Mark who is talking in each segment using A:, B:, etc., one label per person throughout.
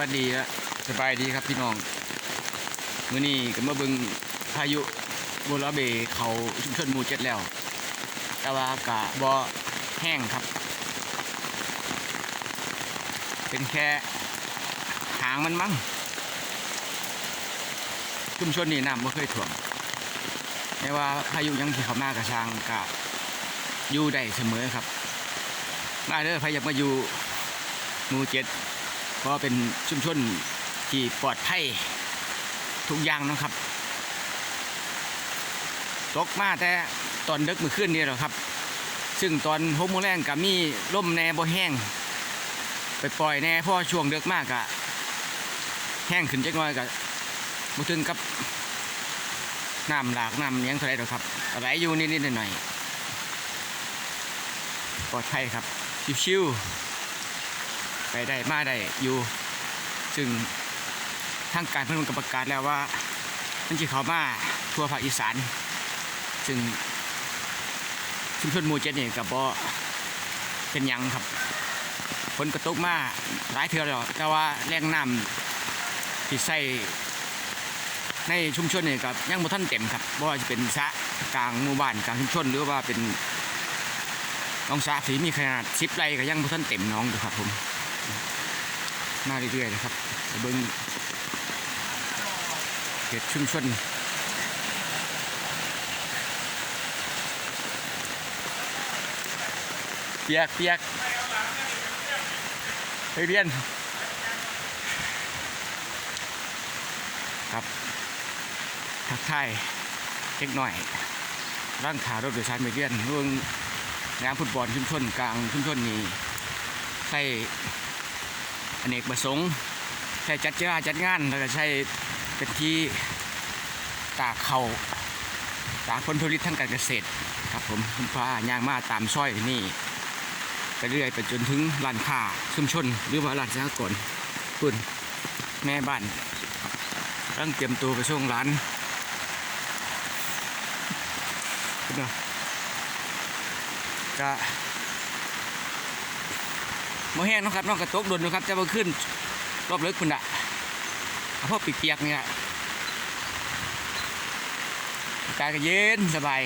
A: วัสดีและสบายดีครับพี่น้องมื้อนี้ก็มาเบิ่งพายุโบราเบเขาชุมชนหมู่เจ็ดแล้ว แต่ว่ากะบ่แห้งครับ เป็นแค่หางมันมั้งชุมชนนี่น้ำบ่เคยท่วมไม่ว่าพายุยังที่เขามากระชางกะอยู่ได้เสมอครับ มาเด้อใครอยามาอยู่หมู่เจ็ด เพราะเป็นชุมชนที่ปลอดภัยทุกอย่างนะครับ ตกมาแต่ตอนดึกมื่อคืนนี่แหละครับ ซึ่งตอนหกโมงแรงกับมีล่มแน่บ่แห้ง ไปปล่อยแน่พราะช่วงดึกมากอะแห้งขึ้นจักหน่อยกับบ่ถึงกับน้ำหลากน้ำหยังเท่าไรหรอกครับไหลอยู่นิดๆหน่อยๆปลอดภัยครับชิวๆ ไปได้มาได้อยู่ซึ่งทางการเพิ่นก็ประกาศแล้วว่า มันจะเข้ามาทั่วภาคอีสาน ซึ่งชุมชนหมู่เจ็ดนี่กับบ่เป็นยังครับฝนกระตุกมาหลายเทือแล้วแต่ว่าแรงน้ำที่ใส่ในชุมชนนี่กับยังบ่ทันเต็มครับบ่ว่าจะเป็นสระกลางหมู่บ้านกลางชุมชน หรือว่าเป็นน้องสระที่มีขนาด10ไร่ก็ยังบ่ทันเต็มน้องอยู่ครับผม มาเรื่อยๆนะครับเบิ้งเขตชุมชนเปียกเปียกไปเรียน ครับทักทายเล็กหน่อย ร่างขารถโดยสารไปเรียนเรื่องงานฟุตบอลชุมชนกลางชุมชนนี้ใส่ อเนกประสงค์ใช้จัดเจ้าจัดงานแล้วก็ใช้เป็นที่ตากเขาตากผลผลิตทางการเกษตรครับผมคุณพาย่างมาตามซอยนี่ไปเรื่อยไปจนถึงร้านค้าชุมชน หรือว่าร้านสหกรณ์ปุ่นแม่บ้านกำลังเตรียมตัวไปส่วงร้านคุณนะก็ มแห้งนะครับน้องกระตกโดนเนะครับจะมาขึ้นรอบเลิกคุณอะเอาพวกเปียกๆเนี่ยอากาศก็เย็นสบาย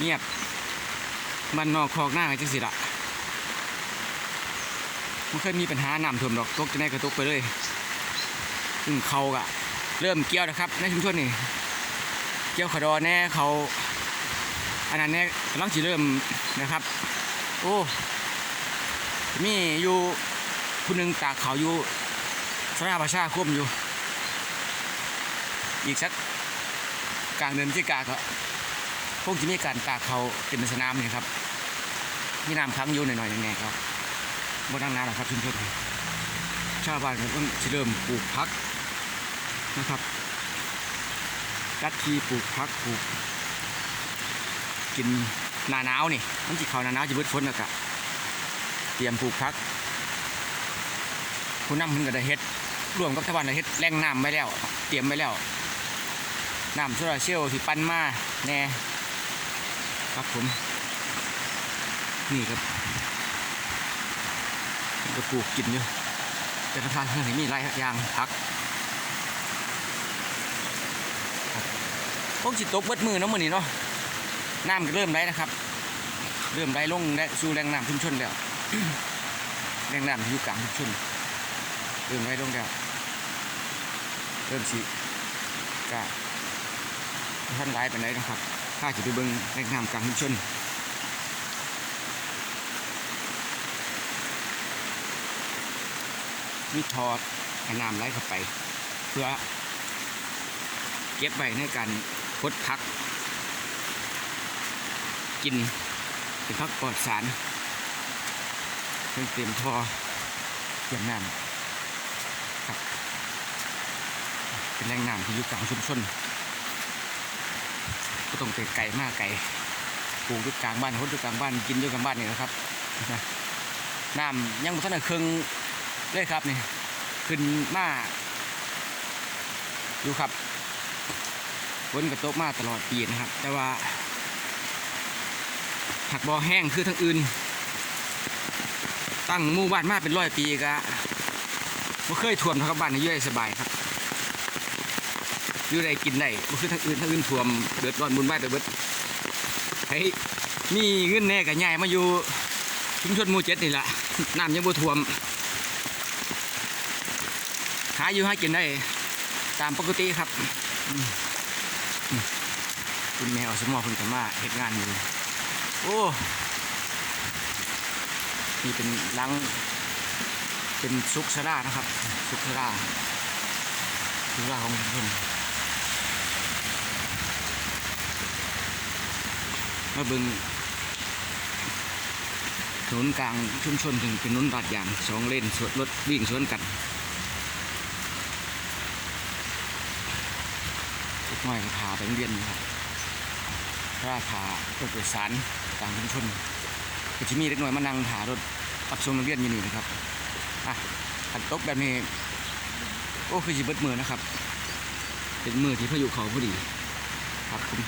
A: เงียบมันนอกคอกหน้ากันจังสิละไม่เคยมีปัญหาน้ำท่วมดอกตกจะได้กระตกไปเลยซึ่งเขาก็เริ่มเกี่ยวนะครับ ในชุมชนนี่เกี่ยวขดอแน่เขาอันนั้นเนี่ยกำลังจะเริ่มนะครับ โอ้ มีอยู่ผู้หนึ่งตากเขาอยู่สนาประชาคมอยู่ อีกสักกลางเดือนพฤศจิกาก็คงจะมีการตากเขาเป็นสนามนี่ครับมีน้ำค้างอยู่หน่อยๆยังไงครับบนนั่งนานหรอกครับชุมชนชาวบ้านก็ต้องเริ่มปลูกพักนะครับรัดทีปลูกพักปลูก กินหนาหนาวนี่มันจีเขาหนาหนาวจะเบิดฝนแล้วกะ รียมปลูกพัก ผู้นำเพิ่นก็ได้เฮ็ดร่วมกับชาวบ้านได้เฮ็ดแหล่งน้ำไว้แล้ว เตรียมไว้แล้วน้ำโซลาเซลล์ที่ปั้นมาแน่ครับผม นี่ครับก็ปลูกกินอยู่แต่ทางเพื่อนมีหลายอย่างพักพวกจิตตกเบิดมือเนาะมือนี้เนาะน้ำก็เริ่มไหลนะครับ เริ่มไหลลงและสู่แหล่งน้ำชุมชนแล้วแรงน้ำอยู่กลางชุมชนเริ่มไว้ลงแล้วเริ่มสิกะท่านร้ายไปไหนนะครับถ้าจะไปเบิ่งแรงน้ำกลางชุมชนมีทอดให้น้ำไหลเข้าไป เพื่อเก็บไว้ในการพดพัก กิน เป็นพักปลอดสารเพิ่งเตรียมท่อเตรียมน้ำครับ เป็นแรงน้ำที่อยู่กลางชุมชนก็ต้องไปไกลมากไกลปลูกอยู่กลางบ้านคนอยู่กลางบ้านกินอยู่กลางบ้านนี่นะครับน้ำยังบ่ทันได้ครึ่งเลยครับนี่ขึ้นมาอยู่ครับฝนกระตกมาตลอดปีนะครับ แต่ว่า หักบ่อแห้งคือทางอื่น ตั้งมู่บ้านมาเป็นร้อยปีก็บ่เคยท่วมทับบ้านในี้อยู่ได้สบายครับอยู่ได้กินได้บ่คือทางอื่นทางอื่นท่วมเดือดร้อนบุญบ้านไปเบิดให้มีเงินแน่ก็ย้ายมาอยู่ชุมชนมู่เจ็ดนี่แหละน้ำยังบ่ท่วมหาอยู่ใหากินได้ตามปกติครับ คุณแม่เอาสมอเพิ่นก็มาเฮ็ดงานอยู่ โอ้นี่เป็นลัง เป็นซุกซาร่านะครับ ซุกซาร่าซุกซาร่าของชุมชนมาเบิงถนนกลางชุมชนถึงเป็นถนนลาดยางสองเลนสวนรถวิ่งสวนกันเล็กน้อยพาไปเรียนครับราคารถโดยสาร กลางชุมชนก็จะมีเล็กน้อยมานั่งหารถรับส่งนักเรียนอยู่นี่นะครับอะขันตกแบบนี้โอ้คือจิเบิดมือนะครับ เป็นมือที่พายุเขาพอดีครับผม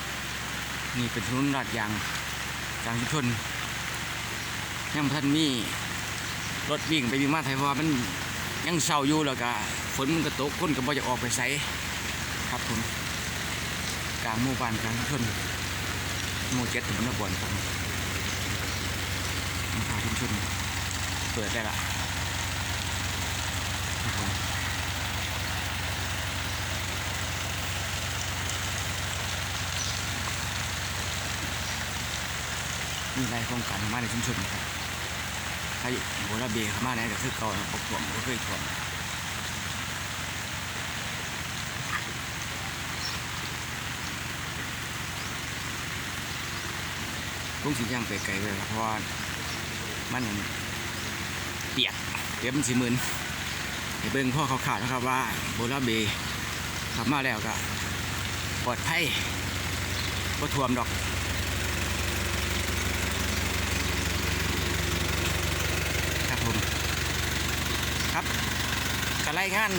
A: นี่เป็นถนนลาดยางกลางชุมชนยังท่านมีรถวิ่งไปวิ่งมาไทยพราะว่ามันยังเศร้าอยู่แล้วก็ฝนมันก็ตกคนก็บ่จะออกไปใสครับผมกลางหมู่บ้านกลางชุมชนหมู่เจ็ดถึงนครครับ ทาชุมชนเปิดได้ละครับมีรายโครงการมาในชุมชนนะครับถ้าโบราเบเข้ามาไหนก็คือเก่านะปกถ่วมก็เคยถ่วมลุงสีย่างไปไกลเลยครับเพราะว่า มันเปียกเดี๋ยวมันสีมืนเบิ่งพ่อเขาขาดนะครับว่าโบราเบขับมาแล้วก็ปลอดภัยก็ท่วมดอกครับผมครับก็รายงาน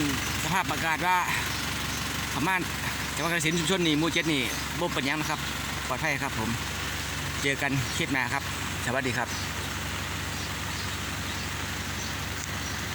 A: สภาพอากาศว่าขมานจังหวัดกาฬสินชุมชนนี่มูเจ็ดนี่บ่เป็นยังนะครับ ปลอดภัยครับผม เจอกันคลิปหน้าครับ สวัสดีครับ